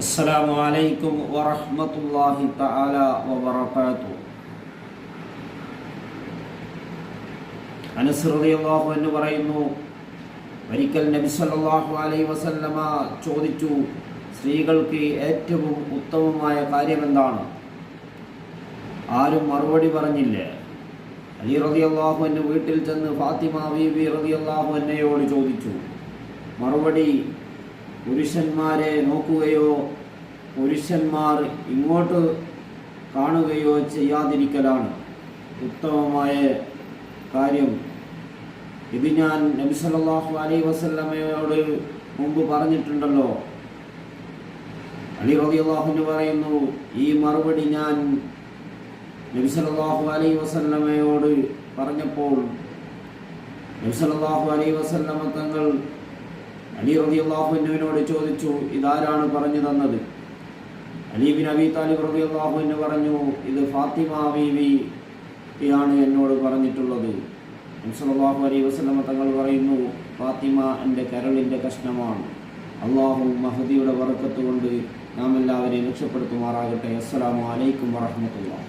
അസ്സലാമു അലൈക്കും വറഹ്മത്തുള്ളാഹി തആല വബറകാതുഹു. അനസ് റളിയല്ലാഹു അൻഹു പറയുന്നു ഒരിക്കൽ നബി സല്ലല്ലാഹു അലൈഹി വസല്ലമ ചോദിച്ചു സ്ത്രീകൾക്ക് ഏറ്റവും ഉത്തമമായ കാര്യം എന്താണ്? ആരും മറുപടി പറഞ്ഞില്ല. അലി റളിയല്ലാഹു അൻഹു വീട്ടിൽ ചെന്ന് ഫാത്തിമ ബീബി റളിയല്ലാഹു അൻഹയോട് ചോദിച്ചു മറുപടി പുരുഷന്മാരെ നോക്കുകയോ പുരുഷന്മാർ ഇങ്ങോട്ട് കാണുകയോ ചെയ്യാതിരിക്കലാണ് ഉത്തമമായ കാര്യം. ഇത് ഞാൻ നബി സല്ലല്ലാഹു അലൈഹി വസല്ലമയോട് മുമ്പ് പറഞ്ഞിട്ടുണ്ടല്ലോ. അലി റളിയല്ലാഹു പറയുന്നു ഈ മറുപടി ഞാൻ നബി സല്ലല്ലാഹു അലൈഹി വസല്ലമയോട് പറഞ്ഞപ്പോൾ നബി സല്ലല്ലാഹു അലൈഹി വസല്ലമ തങ്ങൾ അലി റളിയല്ലാഹുവിനോട് ചോദിച്ചു ഇതാരാണ് പറഞ്ഞു തന്നത്? അലി ബിൻ അബി താലിബ് അള്ളാഹുവിന് പറഞ്ഞു ഇത് ഫാത്തിമ ബീവി യാണ് എന്നോട് പറഞ്ഞിട്ടുള്ളത്. നബി സല്ലല്ലാഹു അലൈഹി വസല്ലമ തങ്ങൾ പറയുന്നു ഫാത്തിമ എന്റെ കരളിന്റെ കഷ്ണമാണ്. അള്ളാഹു മഹദിയുടെ വറക്കത്ത് കൊണ്ട് നാം എല്ലാവരെയും രക്ഷപ്പെടുത്തുമാറാകട്ടെ. അസ്സലാമു അലൈക്കും വറഹ്മത്തുള്ളാഹി.